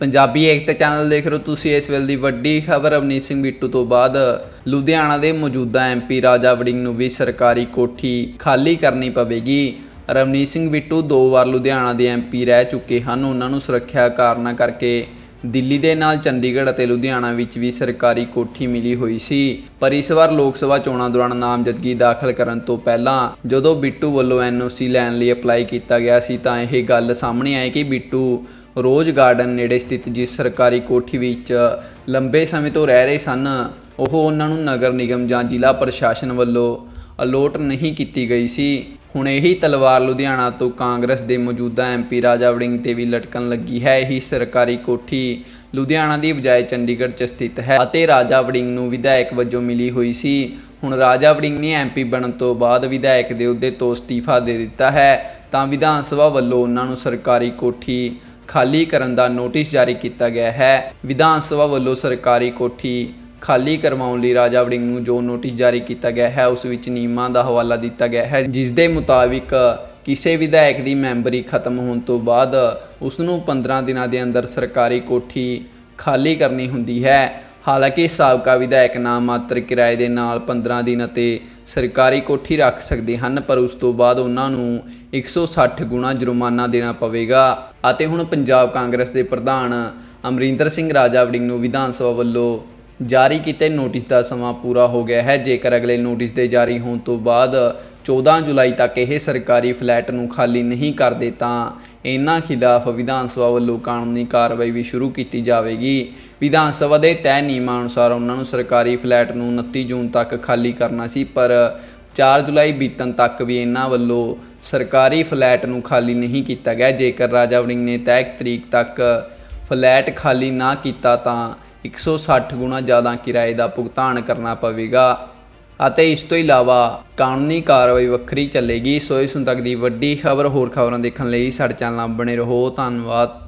ਪੰਜਾਬੀ ਏਕਤਾ channel ਦੇਖ ਰਹੇ ਹੋ ਤੁਸੀਂ, ਇਸ ਵੇਲੇ ਦੀ ਵੱਡੀ ਖਬਰ ਅਵਨੀਤ ਸਿੰਘ ਬਿੱਟੂ ਤੋਂ ਬਾਅਦ ਲੁਧਿਆਣਾ ਦੇ ਮੌਜੂਦਾ ਐਮਪੀ ਰਾਜਾ ਵੜਿੰਗ ਨੂੰ ਵੀ ਸਰਕਾਰੀ ਕੋਠੀ ਖਾਲੀ ਕਰਨੀ ਪਵੇਗੀ। ਰਵਨੀਤ ਸਿੰਘ ਬਿੱਟੂ ਦੋ ਵਾਰ ਲੁਧਿਆਣਾ ਦੇ ਐਮਪੀ ਰਹਿ ਚੁੱਕੇ ਹਨ। ਉਹਨਾਂ ਨੂੰ ਸੁਰੱਖਿਆ ਕਾਰਨਾਂ ਕਰਕੇ ਦਿੱਲੀ ਦੇ ਨਾਲ ਚੰਡੀਗੜ੍ਹ ਅਤੇ ਲੁਧਿਆਣਾ ਵਿੱਚ ਵੀ ਸਰਕਾਰੀ ਕੋਠੀ ਮਿਲੀ ਹੋਈ ਸੀ। ਪਰ ਇਸ ਵਾਰ ਲੋਕ ਸਭਾ ਚੋਣਾਂ ਦੌਰਾਨ ਨਾਮਜ਼ਦਗੀ ਦਾਖਲ ਕਰਨ ਤੋਂ ਪਹਿਲਾਂ ਜਦੋਂ ਬਿੱਟੂ ਵੱਲੋਂ ਐਨਓਸੀ ਲੈਣ ਲਈ ਅਪਲਾਈ ਕੀਤਾ ਗਿਆ ਸੀ ਤਾਂ ਇਹ ਗੱਲ ਸਾਹਮਣੇ ਆਈ ਕਿ ਬਿੱਟੂ ਰੋਜ਼ ਗਾਰਡਨ ਨੇੜੇ ਸਥਿਤ ਜਿਸ ਸਰਕਾਰੀ ਕੋਠੀ ਵਿੱਚ ਲੰਬੇ ਸਮੇਂ ਤੋਂ ਰਹਿ ਰਹੇ ਸਨ, ਉਹ ਉਹਨਾਂ ਨੂੰ ਨਗਰ ਨਿਗਮ ਜਾਂ ਜ਼ਿਲ੍ਹਾ ਪ੍ਰਸ਼ਾਸਨ ਵੱਲੋਂ ਅਲੋਟ ਨਹੀਂ ਕੀਤੀ ਗਈ ਸੀ। ਹੁਣ ਇਹੀ ਤਲਵਾਰ ਲੁਧਿਆਣਾ ਤੋਂ ਕਾਂਗਰਸ ਦੇ ਮੌਜੂਦਾ ਐਮਪੀ ਰਾਜਾ ਵੜਿੰਗ ਤੇ ਵੀ ਲਟਕਣ ਲੱਗੀ ਹੈ। ਇਹੀ ਸਰਕਾਰੀ ਕੋਠੀ ਲੁਧਿਆਣਾ ਦੀ ਬਜਾਏ ਚੰਡੀਗੜ੍ਹ 'ਚ ਸਥਿਤ ਹੈ ਅਤੇ ਰਾਜਾ ਵੜਿੰਗ ਨੂੰ ਵਿਧਾਇਕ ਵਜੋਂ ਮਿਲੀ ਹੋਈ ਸੀ। ਹੁਣ ਰਾਜਾ ਵੜਿੰਗ ਨੇ ਐਮਪੀ ਬਣਨ ਤੋਂ ਬਾਅਦ ਵਿਧਾਇਕ ਦੇ ਅਹੁਦੇ ਤੋਂ ਅਸਤੀਫਾ ਦੇ ਦਿੱਤਾ ਹੈ, ਤਾਂ ਵਿਧਾਨ ਸਭਾ ਵੱਲੋਂ ਉਹਨਾਂ ਨੂੰ ਸਰਕਾਰੀ ਕੋਠੀ ਖਾਲੀ ਕਰਨ ਦਾ ਨੋਟਿਸ ਜਾਰੀ ਕੀਤਾ ਗਿਆ ਹੈ। ਵਿਧਾਨ ਸਭਾ ਵੱਲੋਂ ਸਰਕਾਰੀ ਕੋਠੀ ਖਾਲੀ ਕਰਵਾਉਣ ਲਈ ਰਾਜਾ ਵੜਿੰਗ ਨੂੰ ਜੋ ਨੋਟਿਸ ਜਾਰੀ ਕੀਤਾ ਗਿਆ ਹੈ, ਉਸ ਵਿੱਚ ਨਿਯਮਾਂ ਦਾ ਹਵਾਲਾ ਦਿੱਤਾ ਗਿਆ ਹੈ, ਜਿਸ ਦੇ ਮੁਤਾਬਿਕ ਕਿਸੇ ਵਿਧਾਇਕ ਦੀ ਮੈਂਬਰੀ ਖਤਮ ਹੋਣ ਤੋਂ ਬਾਅਦ ਉਸ ਨੂੰ 15 ਦਿਨਾਂ ਦੇ ਅੰਦਰ ਸਰਕਾਰੀ ਕੋਠੀ ਖਾਲੀ ਕਰਨੀ ਹੁੰਦੀ ਹੈ। ਹਾਲਾਂਕਿ ਸਾਬਕਾ ਵਿਧਾਇਕ ਨਾ ਮਾਤਰ ਕਿਰਾਏ ਦੇ ਨਾਲ 15 ਦਿਨ ਅਤੇ ਸਰਕਾਰੀ ਕੋਠੀ ਰੱਖ ਸਕਦੇ ਹਨ, ਪਰ ਉਸ ਤੋਂ ਬਾਅਦ ਉਹਨਾਂ ਨੂੰ 160 ਗੁਣਾ ਜੁਰਮਾਨਾ ਦੇਣਾ ਪਵੇਗਾ। ਅਤੇ ਹੁਣ ਪੰਜਾਬ ਕਾਂਗਰਸ ਦੇ ਪ੍ਰਧਾਨ ਅਮਰਿੰਦਰ ਸਿੰਘ ਰਾਜਾ ਵੜਿੰਗ ਨੂੰ ਵਿਧਾਨ ਸਭਾ ਵੱਲੋਂ ਜਾਰੀ ਕੀਤੇ ਨੋਟਿਸ ਦਾ ਸਮਾਂ ਪੂਰਾ ਹੋ ਗਿਆ ਹੈ। ਜੇਕਰ ਅਗਲੇ ਨੋਟਿਸ ਦੇ ਜਾਰੀ ਹੋਣ ਤੋਂ ਬਾਅਦ 14 ਜੁਲਾਈ ਤੱਕ ਇਹ ਸਰਕਾਰੀ ਫਲੈਟ ਨੂੰ ਖਾਲੀ ਨਹੀਂ ਕਰਦੇ ਤਾਂ ਇਹਨਾਂ ਖਿਲਾਫ ਵਿਧਾਨ ਸਭਾ ਵੱਲੋਂ ਕਾਨੂੰਨੀ ਕਾਰਵਾਈ ਵੀ ਸ਼ੁਰੂ ਕੀਤੀ ਜਾਵੇਗੀ। ਵਿਧਾਨ ਸਭਾ ਦੇ ਤੈਅ ਨਿਯਮਾਂ ਅਨੁਸਾਰ ਉਹਨਾਂ ਨੂੰ ਸਰਕਾਰੀ ਫਲੈਟ ਨੂੰ 29 ਜੂਨ ਤੱਕ ਖਾਲੀ ਕਰਨਾ ਸੀ, ਪਰ 4 ਜੁਲਾਈ ਬੀਤਣ ਤੱਕ ਵੀ ਇਹਨਾਂ ਵੱਲੋਂ ਸਰਕਾਰੀ ਫਲੈਟ ਨੂੰ ਖਾਲੀ ਨਹੀਂ ਕੀਤਾ ਗਿਆ। ਜੇਕਰ ਰਾਜਾ ਵੜਿੰਗ ਨੇ ਤੈਅ ਤਰੀਕ ਤੱਕ ਫਲੈਟ ਖਾਲੀ ਨਾ ਕੀਤਾ, ਤਾਂ 160 ਗੁਣਾ ਜ਼ਿਆਦਾ ਕਿਰਾਏ ਦਾ ਭੁਗਤਾਨ ਕਰਨਾ ਪਵੇਗਾ ਅਤੇ ਇਸ ਤੋਂ ਇਲਾਵਾ ਕਾਨੂੰਨੀ ਕਾਰਵਾਈ ਵੱਖਰੀ ਚੱਲੇਗੀ। ਸੋ ਇਸ ਹੁਣ ਤੱਕ ਦੀ ਵੱਡੀ ਖਬਰ, ਹੋਰ ਖਬਰਾਂ ਦੇਖਣ ਲਈ ਸਾਡੇ ਚੈਨਲ ਨਾਲ ਬਣੇ ਰਹੋ। ਧੰਨਵਾਦ।